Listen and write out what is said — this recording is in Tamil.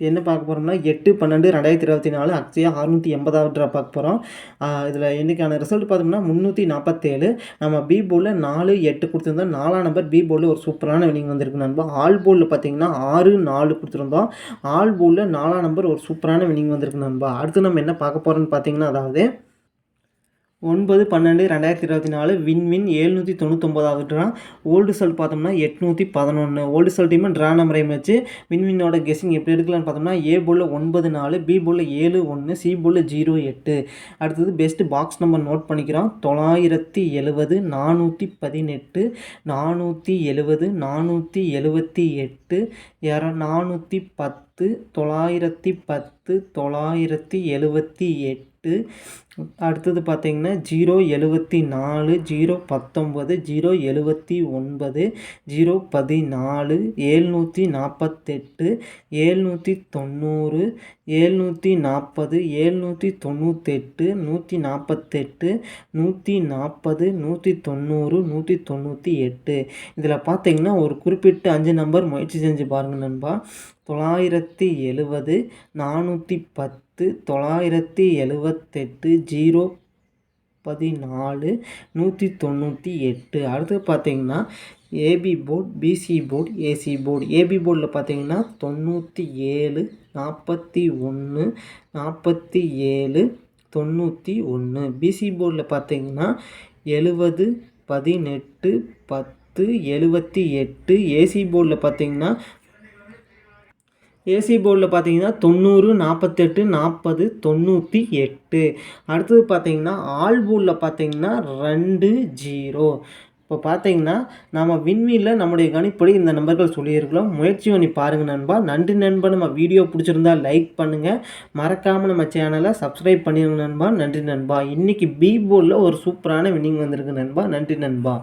என்ன பார்க்க போகிறோம்னா எட்டு பன்னெண்டு ரெண்டாயிரத்தி இருபத்தி நாலு அக்ஸியா அறுநூற்றி எண்பதாவது ட்ரா பார்க்க போகிறோம் இதில் இன்றைக்கான ரிசல்ட் பார்த்தோம்னா முந்நூற்றி நாற்பத்தேழு நம்ம பி போலில் நாலு எட்டு கொடுத்துருந்தோம். நாலாம் நம்பர் பி போலில் ஒரு சூப்பரான வினிங் வந்திருக்கு நண்பா. ஆல் போலில் பார்த்தீங்கன்னா ஆறு நாலு கொடுத்துருந்தோம். ஆல் போலில் நாலாம் நம்பர் ஒரு சூப்பரான வினிங் வந்திருக்கு நண்பா. அடுத்து நம்ம என்ன பார்க்க போகிறோம்னு பார்த்தீங்கன்னா அதாவது ஒன்பது பன்னெண்டு ரெண்டாயிரத்தி இருபத்தி நாலு வின்வின் ஏழ்நூற்றி தொண்ணூத்தொம்பதாவது ட்ரா ஓல்டு சல்ட் பார்த்தோம்னா எட்நூற்றி பதினொன்று ஓல்டு சல் டீம் ட்ரா நம்பரையும் வச்சு வின் கெஸிங் எப்படி எடுக்கலாம்னு பார்த்தோம்னா ஏ போலில் ஒன்பது நாலு பி போலில் ஏழு ஒன்று சி போலில் ஜீரோ எட்டு. அடுத்தது பெஸ்ட்டு பாக்ஸ் நம்பர் நோட் பண்ணிக்கிறோம். தொள்ளாயிரத்தி எழுபது நானூற்றி பதினெட்டு நானூற்றி எழுபது நானூற்றி எழுபத்தி எட்டு இர நானூற்றி பத்து தொள்ளாயிரத்தி பத்து தொள்ளாயிரத்தி எழுபத்தி எட்டு. அடுத்தது பார்த்திங்கன்னா ஜீரோ எழுபத்தி நாலு ஜீரோ பத்தொம்பது ஜீரோ எழுபத்தி ஒன்பது ஜீரோ பதினாலு ஏழ்நூற்றி நாற்பத்தெட்டு ஏழ்நூற்றி தொண்ணூறு ஏழ்நூற்றி நாற்பது ஏழ்நூற்றி தொண்ணூத்தெட்டு நூற்றி நாற்பத்தெட்டு நூற்றி நாற்பது நூற்றி தொண்ணூறு நூற்றி தொண்ணூற்றி எட்டு. இதில் பார்த்தீங்கன்னா ஒரு குறிப்பிட்ட அஞ்சு நம்பர் முயற்சி செஞ்சு பாருங்கள் நண்பா. தொள்ளாயிரத்தி எழுபது நானூற்றி பத்து தொள்ளாயிரத்தி எழுவத்தெட்டு ஜீரோ பதினாலு நூற்றி தொண்ணூற்றி எட்டு. அடுத்து பார்த்தீங்கன்னா AB board PC board AC board. AB போர்டில் பார்த்தீங்கன்னா தொண்ணூற்றி ஏழு நாற்பத்தி ஒன்று நாற்பத்தி ஏழு தொண்ணூற்றி ஒன்று. பிசி போர்டில் பார்த்தீங்கன்னா எழுபது பதினெட்டு பத்து எழுபத்தி எட்டு. ஏசி போர்டில் பார்த்தீங்கன்னா ஏசி போர்டில் பார்த்தீங்கன்னா தொண்ணூறு நாற்பத்தெட்டு நாற்பது தொண்ணூற்றி எட்டு. அடுத்தது பார்த்தீங்கன்னா ஆல் போர்டில் பார்த்தீங்கன்னா ரெண்டு ஜீரோ. இப்போ பார்த்தீங்கன்னா நம்ம விண்வீலில் நம்முடைய கணிப்படி இந்த நம்பர்கள் சொல்லியிருக்கிறோம். முயற்சி பண்ணி பாருங்கள் நண்பா. நன்றி நண்பா. நம்ம வீடியோ பிடிச்சிருந்தா லைக் பண்ணுங்கள் மறக்காமல் நம்ம சேனலை சப்ஸ்கிரைப் பண்ணிடுங்க நண்பா. நன்றி நண்பா. இன்றைக்கி பி போர்டில் ஒரு சூப்பரான வின்னிங் வந்திருக்கு நண்பா. நன்றி நண்பா.